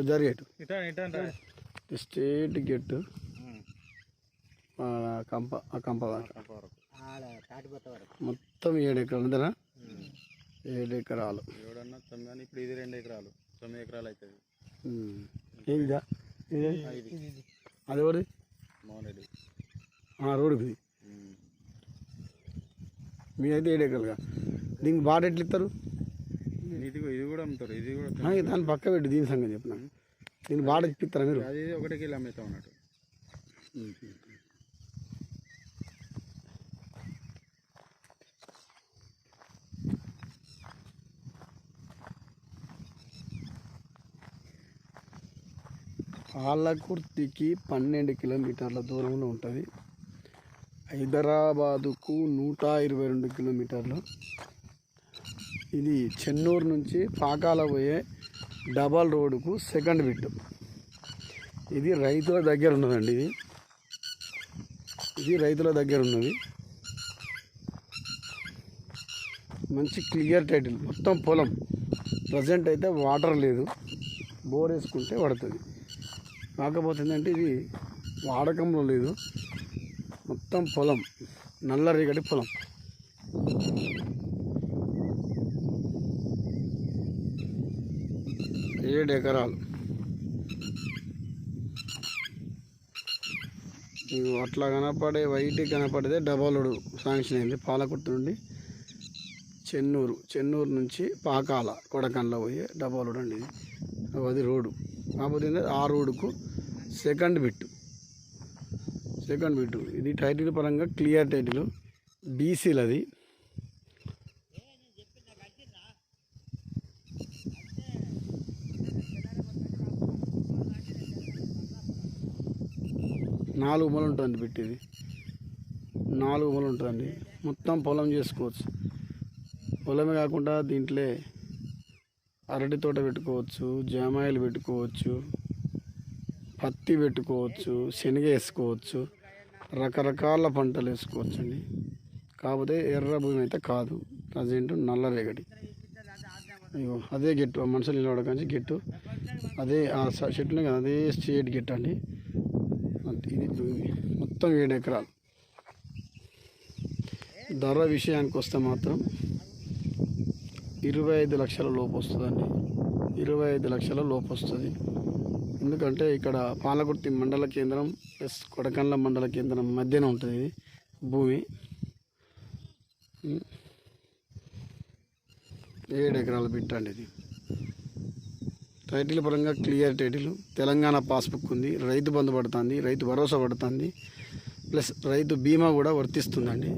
కుజారి gate ఇటా ఇటా అంటే. స్టేట్ గేటు ఆ కంప ఆ కంప మొత్తం ఏడు ఎకరాలు అంతేనా? ఏడు ఎకరాలు. తొమ్మిది ఇప్పుడు ఇది రెండు ఎకరాలు. తొమ్మిది ఎకరాలు అవుతుంది. ఏదిదా అది ఎవరిది? మోహన్ రెడ్డి. ఆ, రోడ్డుకి ఇది. మీ అయితే ఏడు ఎకరాలుగా. దీనికి బాట ఎట్లా ఇస్తారు ఇది. కూడా- ఇది కూడా అమ్ముతారు ఇది కూడా దాని పక్క పెట్టి దీని సంగతి చెప్పిన దీని బాట ఇప్పిస్తారా మీరు? అది ఒకటి కిలో అమ్ముతాం అన్నట్టు పాలకుర్తికి పన్నెండు కిలోమీటర్ల దూరంలో ఉంటుంది. హైదరాబాదుకు నూట ఇరవై రెండు కిలోమీటర్లు. ఇది చెన్నూరు నుంచి పాకాల పోయే డబల్ రోడ్డుకు సెకండ్ బిట్. ఇది రైతుల దగ్గర ఉన్నదండి ఇది. ఇది రైతుల దగ్గర ఉన్నది. మంచి క్లియర్ టైటిల్. మొత్తం పొలం. ప్రజెంట్ అయితే వాటర్ లేదు. బోర్ వేసుకుంటే పడుతుంది. కాకపోతే ఏంటంటే ఇది వాడకంలో లేదు. మొత్తం పొలం. నల్ల రేగడి పొలం. ఏడు ఎకరాలు. ఇవి అట్లా కనపడే వైట్ కనపడితే డబలుడు శాంక్షన్ అయింది. పాలకుర్తి నుండి చెన్నూరు చెన్నూరు నుంచి పాకాల కొడకండ్ల పోయే డబలుడు అండి ఇది. అది రోడ్డు. కాకపోతే ఏంటంటే ఆ రోడ్డుకు సెకండ్ బిట్టు. Second bit. ఇది టైటిల్ పరంగా క్లియర్ టైటిల్. బీసీలు నాలుగు మొలు ఉంటుంది పెట్టేది. నాలుగు మొలు ఉంటుందండి. మొత్తం పొలం చేసుకోవచ్చు. పొలమే కాకుండా దీంట్లో అరటి తోట పెట్టుకోవచ్చు జామాయిలు పెట్టుకోవచ్చు పత్తి పెట్టుకోవచ్చు శనగ వేసుకోవచ్చు రకరకాల పంటలు వేసుకోవచ్చు అండి కాకపోతే ఎర్ర భూమి అయితే కాదు. ప్రజెంట్ నల్ల రేగడి. అయ్యో అదే గెట్టు. మనుషులు మనుషులు నిలబడకంచి గెట్టు. అదే ఆ చెట్టునే చెట్లు కదా అదే స్టేట్ గెట్ అండి ఇది భూమి మొత్తం ఏడు ఎకరాలు. ధర విషయానికి వస్తే మాత్రం ఇరవై ఐదు లక్షల లోపు వస్తుందండి. ఇరవై ఐదు లక్షల లోపు వస్తుంది. ఎందుకంటే ఇక్కడ పాలకుర్తి మండల కేంద్రం ప్లస్ కొడకండ్ల మండల కేంద్రం మధ్యన ఉంటుంది ఇది భూమి. ఏడు ఎకరాల పెట్టండి అండి ఇది. టైటిల్ పరంగా క్లియర్ టైటిల్. తెలంగాణ పాస్బుక్ ఉంది. రైతు బంధు పడుతుంది. రైతు భరోసా పడుతుంది. ప్లస్ రైతు బీమా కూడా వర్తిస్తుందండి.